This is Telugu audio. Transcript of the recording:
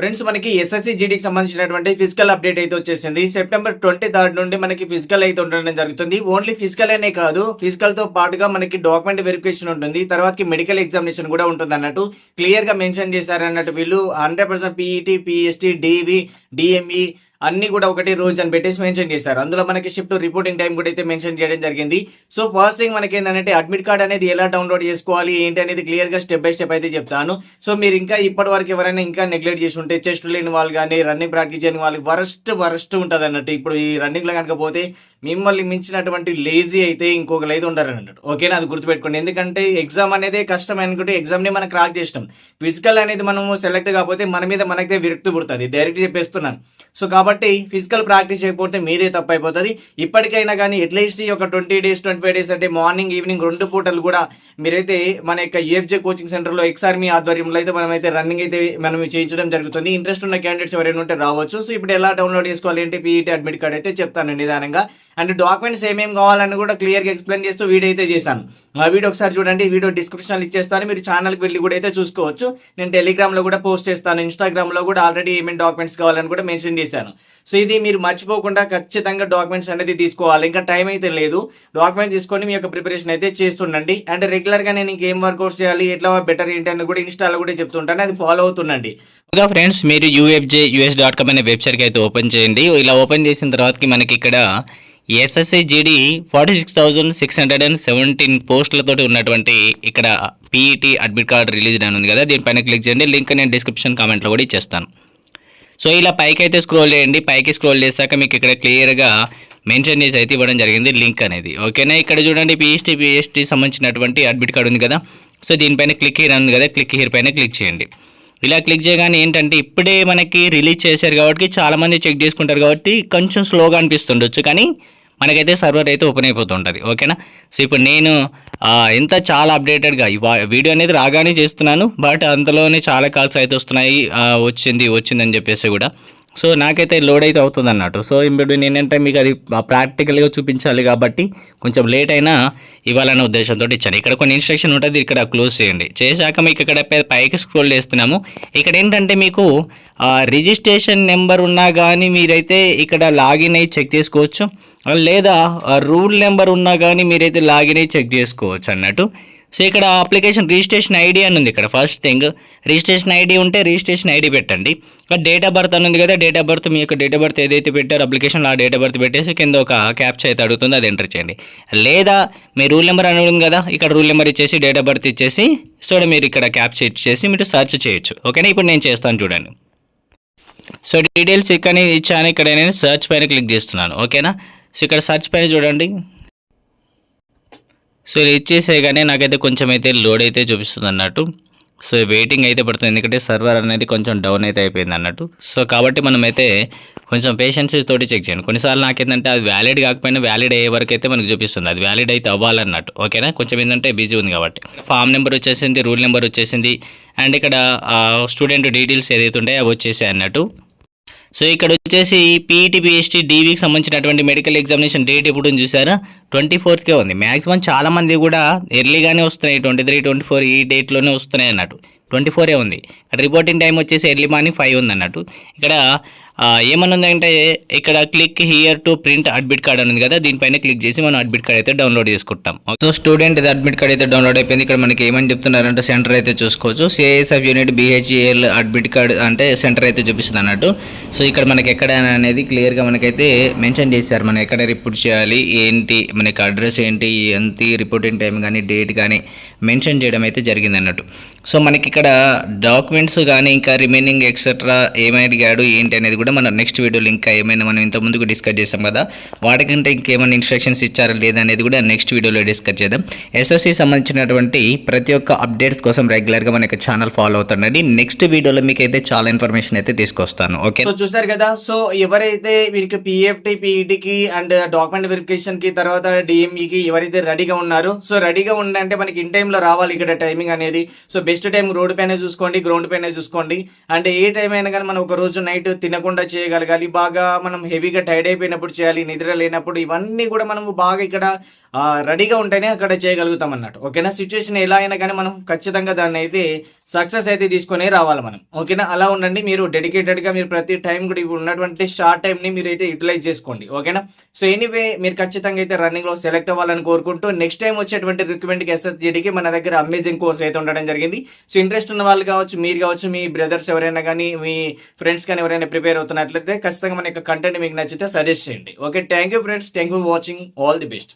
ఫ్రెండ్స్ మనకి ఎస్ఎస్సి జీడీకి సంబంధించినటువంటి ఫిజికల్ అప్డేట్ అయితే వచ్చేసింది. సెప్టెంబర్ ట్వంటీ థర్డ్ నుండి మనకి ఫిజికల్ అయితే ఉండడం జరుగుతుంది. ఓన్లీ ఫిజికల్ అనే కాదు ఫిజికల్తో పాటుగా మనకి డాక్యుమెంట్ వెరిఫికేషన్ ఉంటుంది. తర్వాత మెడికల్ ఎగ్జామినేషన్ కూడా ఉంటుంది అన్నట్టు. క్లియర్గా మెన్షన్ చేశారు అన్నట్టు వీళ్ళు. Hundred percent PET PST DV DME అన్ని కూడా ఒకటి రోజు అని పెట్టేసి మెన్షన్ చేశారు. అందులో మనకి షిఫ్ట్ రిపోర్టింగ్ టైం కూడా అయితే మెన్షన్ చేయడం జరిగింది. సో ఫస్ట్ థింగ్ మనకి ఏంటంటే అడ్మిట్ కార్డ్ అనేది ఎలా డౌన్లోడ్ చేసుకోవాలి ఏంటి అనేది క్లియర్గా స్టెప్ బై స్టెప్ అయితే చెప్తాను. సో మీరు ఇంకా ఇప్పటి వరకు ఎవరైనా ఇంకా నెగ్లెక్ట్ చేసి ఉంటే చెస్ట్ లేని వాళ్ళు కానీ రన్నింగ్ ప్రాక్టీస్ చేయని వాళ్ళకి వరస్ట్ వరస్ట్ ఉంటుంది అన్నట్టు. ఇప్పుడు ఈ రన్నింగ్లో కనుక పోతే మిమ్మల్ని మించినటువంటి లేజీ అయితే ఇంకొకరు అయితే ఉండరు అన్నట్టు. ఓకేనా అది గుర్తుపెట్టుకోండి. ఎందుకంటే ఎగ్జామ్ అనేది కష్టం అనుకుంటే ఎగ్జామ్ని మనం క్రాక్ చేసినాం. ఫిజికల్ అనేది మనము సెలెక్ట్ కాకపోతే మన మీద మనకే విరక్తి పుడుతుంది. డైరెక్ట్ చెప్పేస్తున్నాను. సో కాబట్టి కాబట్టి ఫిజికల్ ప్రాక్టీస్ చేయకపోతే మీదే తప్పు అయిపోతుంది ఇప్పటికైనా కానీ అట్లీస్ట్ ఈ ఒక twenty days twenty five days అంటే మార్నింగ్ ఈవినింగ్ రెండు పూటలు కూడా మీరైతే మన యొక్క యూఎఫ్జే కోచింగ్ సెంటర్లో ఎక్స్ఆర్మీ ఆధ్వర్యంలో అయితే మనం అయితే రన్నింగ్ అయితే మనం చేయించడం జరుగుతుంది. ఇంట్రెస్ట్ ఉన్న క్యాండిడేట్స్ ఎవరైనా ఉంటే రావచ్చు. సో ఇప్పుడు ఎలా డౌన్లోడ్ చేసుకోవాలి ఏంటి? పీఈటీ అడ్మిట్ కార్డ్ అయితే చెప్తాను నిదానంగా. అండ్ డాక్యుమెంట్స్ ఏమేమి కావాలని కూడా క్లియర్గా ఎక్స్ప్లెయిన్ చేస్తూ వీడియో అయితే చేశాను. ఆ వీడియో ఒకసారి చూడండి. వీడియో డిస్క్రిప్షన్లో ఇచ్చేస్తాను. మీరు ఛానల్కి వెళ్ళి కూడా అయితే చూసుకోవచ్చు. నేను టెలిగ్రామ్లో కూడా పోస్ట్ చేస్తాను. ఇన్స్టాగ్రామ్లో కూడా ఆల్రెడీ ఏమేమి డాక్యుమెంట్స్ కావాలని కూడా మెన్షన్ చేశాను. సో ఇది మీరు మర్చిపోకుండా ఖచ్చితంగా డాక్యుమెంట్స్ అనేది తీసుకోవాలి. ఇంకా టైం అయితే లేదు. డాక్యుమెంట్స్ తీసుకొని మీ యొక్క ప్రిపరేషన్ అయితే చేస్తుండండి. అండ్ రెగ్యులర్గా నేను ఇంకేం వర్కౌట్స్ చేయాలి ఎట్లా బెటర్ ఏంటి అని కూడా ఇన్స్టాలో కూడా చెప్తుంటాను. అది ఫాలో అవుతుండండి. ఇంకా ఫ్రెండ్స్ మీరు యూఎఫ్జే యూఎస్ డాట్ కామ్ అనే వెబ్సైట్కి అయితే ఓపెన్ చేయండి. ఇలా ఓపెన్ చేసిన తర్వాతకి మనకి ఇక్కడ SSC GD forty six thousand six hundred and seventeen పోస్టులతో ఉన్నటువంటి ఇక్కడ పీఈటీ అడ్మిట్ కార్డ్ రిలీజ్ అని ఉంది కదా దీనిపైన క్లిక్ చేయండి. లింక్ నేను డిస్క్రిప్షన్ కామెంట్లో కూడా ఇచ్చేస్తాను. సో ఇలా పైకి అయితే స్క్రోల్ చేయండి. పైకి స్క్రోల్ చేశాక మీకు ఇక్కడ క్లియర్గా మెన్షన్ చేసి అయితే ఇవ్వడం జరిగింది లింక్ అనేది. ఓకేనా ఇక్కడ చూడండి పిఎస్టీ పిఎస్టీ సంబంధించినటువంటి అడ్మిట్ కార్డు ఉంది కదా. సో దీనిపైన క్లిక్ హియర్ ఉంది కదా. క్లిక్ హియర్ పైన క్లిక్ చేయండి. ఇలా క్లిక్ చేయగానే ఏంటంటే ఇప్పుడే మనకి రిలీజ్ చేశారు కాబట్టి చాలామంది చెక్ చేసుకుంటారు కాబట్టి కొంచెం స్లోగా అనిపిస్తుండొచ్చు. కానీ మనకైతే సర్వర్ అయితే ఓపెన్ అయిపోతుంటుంది ఓకేనా? సో ఇప్పుడు నేను ఇంత ఎంత చాలా అప్డేటెడ్గా వీడియో అనేది రాగానే చేస్తున్నాను బట్ అంతలోనే చాలా కాల్స్ అయితే వస్తున్నాయి వచ్చింది వచ్చిందని చెప్పేసి కూడా. సో నాకైతే లోడ్ అయితే అవుతుంది అన్నట్టు సో ఇప్పుడు నేనంటే మీకు అది ప్రాక్టికల్గా చూపించాలి కాబట్టి కొంచెం లేట్ అయినా ఇవ్వాలనే ఉద్దేశంతో ఇచ్చాను. ఇక్కడ కొన్ని ఇన్స్ట్రక్షన్ ఉంటుంది ఇక్కడ క్లోజ్ చేయండి. చేశాక మీకు ఇక్కడ పైకి స్క్రోల్ చేస్తున్నాము. ఇక్కడ ఏంటంటే మీకు రిజిస్ట్రేషన్ నెంబర్ ఉన్నా కానీ మీరైతే ఇక్కడ లాగిన్ అయ్యి చెక్ చేసుకోవచ్చు. లేదా రూల్ నెంబర్ ఉన్నా కానీ మీరైతే లాగిన్ అయ్యి చెక్ చేసుకోవచ్చు అన్నట్టు. సో ఇక్కడ అప్లికేషన్ రిజిస్ట్రేషన్ ఐడి అని ఉంది ఇక్కడ ఫస్ట్ థింగ్. రిజిస్ట్రేషన్ ఐడి ఉంటే రిజిస్ట్రేషన్ ఐడి పెట్టండి. ఇక్కడ డేట్ ఆఫ్ బర్త్ అని ఉంది కదా డేట్ ఆఫ్ బర్త్ మీ యొక్క డేట్ ఆఫ్ బర్త్ ఏదైతే పెట్టారో అప్లికేషన్లో ఆ డేట్ ఆఫ్ బర్త్ పెట్టేసి కింద ఒక క్యాప్చర్ అయితే అడుగుతుంది అది ఎంటర్ చేయండి. లేదా మీ రూల్ నెంబర్ అని ఉంది కదా ఇక్కడ రూల్ నెంబర్ ఇచ్చేసి డేట్ ఆఫ్ బర్త్ ఇచ్చేసి సో మీరు ఇక్కడ క్యాప్చర్ ఇచ్చేసి మీరు సెర్చ్ చేయొచ్చు. ఓకేనా? ఇప్పుడు నేను చేస్తాను చూడండి. సో డీటెయిల్స్ ఇక్కడ ఇచ్చాను ఇక్కడ నేను సెర్చ్ పైన క్లిక్ చేస్తున్నాను. ఓకేనా? సో ఇక్కడ సర్చ్ పైన చూడండి. సో ఇది ఇచ్చేసేయగానే నాకైతే కొంచెం అయితే లోడ్ అయితే చూపిస్తుంది అన్నట్టు. సో వెయిటింగ్ అయితే పడుతుంది. ఎందుకంటే సర్వర్ అనేది కొంచెం డౌన్ అయితే అయిపోయింది అన్నట్టు. సో కాబట్టి మనమైతే కొంచెం పేషెన్స్ తోటి చెక్ చేయండి. కొన్నిసార్లు నాకేంటంటే అది వ్యాలిడ్ కాకపోయినా వ్యాలిడ్ అయ్యే వరకు అయితే మనకు చూపిస్తుంది. అది వ్యాలిడ్ అయితే అవ్వాలన్నట్టు. ఓకేనా? కొంచెం ఏంటంటే బిజీ ఉంది కాబట్టి. ఫామ్ నెంబర్ వచ్చేసింది రూల్ నెంబర్ వచ్చేసింది. అండ్ ఇక్కడ స్టూడెంట్ డీటెయిల్స్ ఏదైతే ఉంటాయో అవి వచ్చేసాయి అన్నట్టు. సో ఇక్కడ వచ్చేసి పీఈటీ పిహెచ్టీ డీవీకి సంబంధించినటువంటి మెడికల్ ఎగ్జామినేషన్ డేట్ ఎప్పుడు చూసారా? ట్వంటీ ఫోర్త్కే ఉంది. మ్యాక్సిమం చాలామంది కూడా ఎర్లీగానే వస్తున్నాయి. ట్వంటీ త్రీ ట్వంటీ ఫోర్ ఈ డేట్లోనే వస్తున్నాయి అన్నట్టు. ట్వంటీ ఫోరే ఉంది. రిపోర్టింగ్ టైం వచ్చేసి ఎర్లీ మార్నింగ్ ఫైవ్ ఉంది అన్నట్టు ఇక్కడ ఏమనుందంటే ఇక్కడ click here to print admit card అని ఉంది కదా దీనిపైన క్లిక్ చేసి మనం అడ్మిట్ కార్డ్ అయితే డౌన్లోడ్ చేసుకుంటాం. సో స్టూడెంట్ ఇది అడ్మిట్ కార్డ్ అయితే డౌన్లోడ్ అయిపోయింది. ఇక్కడ మనకి ఏమని చెప్తున్నారంటే సెంటర్ అయితే చూసుకోవచ్చు. CISF unit BHEL admit card అంటే సెంటర్ అయితే చూపిస్తుంది అన్నట్టు. సో ఇక్కడ మనకి ఎక్కడ అనేది క్లియర్గా మనకైతే మెన్షన్ చేశారు. మనం ఎక్కడ రిపోర్ట్ చేయాలి? ఏంటి? మనకి అడ్రస్ ఏంటి? ఎంత రిపోర్టింగ్ టైం కానీ డేట్ కానీ మెన్షన్ చేయడం అయితే జరిగింది అన్నట్టు. సో మనకి ఇక్కడ డాక్యుమెంట్స్ కానీ ఇంకా రిమైనింగ్ ఎక్సెట్రా ఏమైనా అడిగాడు ఏంటి అనేది కూడా మన నెక్స్ట్ వీడియోలో ఇంకా ఏమైనా మనం ఇంత ముందుకు డిస్కస్ చేసాం కదా వాటికంటే ఇంకేమైనా ఇన్స్ట్రక్షన్స్ ఇచ్చారా లేదా అనేది కూడా నెక్స్ట్ వీడియోలో డిస్కస్ చేద్దాం. ఎస్ఎస్సి సంబంధించినటువంటి ప్రతి ఒక్క అప్డేట్స్ కోసం రెగ్యులర్గా మన ఛానల్ ఫాలో అవుతుండండి. నెక్స్ట్ వీడియోలో మీకు అయితే చాలా ఇన్ఫర్మేషన్ అయితే తీసుకొస్తాను. ఓకే? సో చూసారు కదా సో ఎవరైతే వీరికి పిఎఫ్టీ పిఈటికి అండ్ డాక్యుమెంట్ వెరిఫికేషన్కి తర్వాత డిఎంఈకి ఎవరైతే రెడీగా ఉన్నారో సో రెడీగా ఉండంటే మనకి ఇన్ టైంలో రావాలి ఇక్కడ టైమింగ్ అనేది. సో బెస్ట్ టైం రోడ్ పైన చూసుకోండి గ్రౌండ్ పైన చూసుకోండి. అంటే ఏ టైం అయినా కానీ మనం ఒక రోజు నైట్ తినకుండా చేయగలగాలి. బాగా మనం హెవీగా టైర్డ్ అయిపోయినప్పుడు చేయాలి నిద్ర లేనప్పుడు ఇవన్నీ కూడా మనం బాగా ఇక్కడ రెడీగా ఉంటేనే అక్కడ చేయగలుగుతాం అన్నట్టు. ఓకేనా సిచ్యువేషన్ ఎలా అయినా కానీ మనం ఖచ్చితంగా దాన్ని అయితే సక్సెస్ అయితే తీసుకొని రావాలి మనం. ఓకేనా అలా ఉండండి. మీరు డెడికేటెడ్గా మీరు ప్రతి టైం కూడా ఇప్పుడు ఉన్నటువంటి షార్ట్ టైంని మీరు అయితే యూటిలైజ్ చేసుకోండి. ఓకేనా సో ఎనీవే మీరు ఖచ్చితంగా అయితే రన్నింగ్లో సెలెక్ట్ అవ్వాలని కోరుకుంటూ నెక్స్ట్ టైం వచ్చేటువంటి రిక్రూట్మెంట్కి ఎస్ఎస్జీడీకి మన దగ్గర అమేజింగ్ కోర్స్ అయితే ఉండడం జరిగింది. సో ఇంట్రెస్ట్ ఉన్న వాళ్ళు కావచ్చు మీరు కావచ్చు మీ బ్రదర్స్ ఎవరైనా కానీ మీ ఫ్రెండ్స్ కానీ ఎవరైనా ప్రిపేర్ అవుతున్నట్లయితే ఖచ్చితంగా మన యొక్క కంటెంట్ మీకు నచ్చితే సజెస్ట్ చేయండి. Okay thank you friends thank you for watching all the best